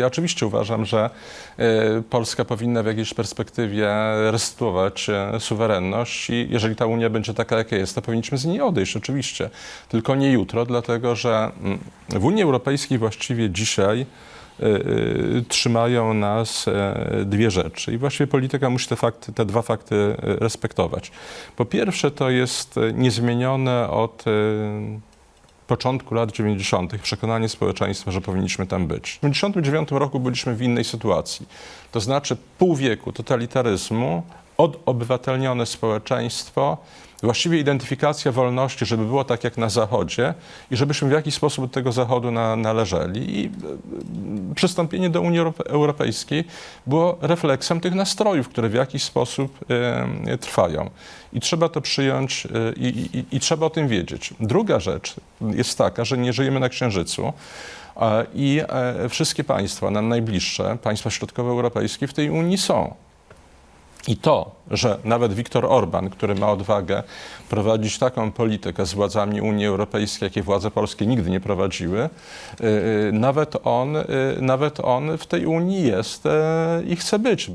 Ja oczywiście uważam, że e, Polska powinna w jakiejś perspektywie restytuować e, suwerenność i jeżeli ta Unia będzie taka, jaka jest, to powinniśmy z niej odejść, oczywiście. Tylko nie jutro, dlatego że mm, w Unii Europejskiej właściwie dzisiaj e, trzymają nas dwie rzeczy i właściwie polityka musi te, fakty, te dwa fakty respektować. Po pierwsze to jest niezmienione od początku lat 90. przekonanie społeczeństwa, że powinniśmy tam być. W 1999 roku byliśmy w innej sytuacji. To znaczy pół wieku totalitaryzmu, odobywatelnione społeczeństwo, właściwie identyfikacja wolności, żeby było tak jak na Zachodzie i żebyśmy w jakiś sposób do tego Zachodu na, należeli. I e, przystąpienie do Unii Europe- Europejskiej było refleksem tych nastrojów, które w jakiś sposób e, trwają. I trzeba to przyjąć e, i, i, trzeba o tym wiedzieć. Druga rzecz jest taka, że nie żyjemy na Księżycu. I wszystkie państwa, nam najbliższe, państwa środkowoeuropejskie w tej Unii są. I to, że nawet Viktor Orban, który ma odwagę prowadzić taką politykę z władzami Unii Europejskiej, jakie władze polskie nigdy nie prowadziły, y, y, nawet on, y, nawet on w tej Unii jest i chce być.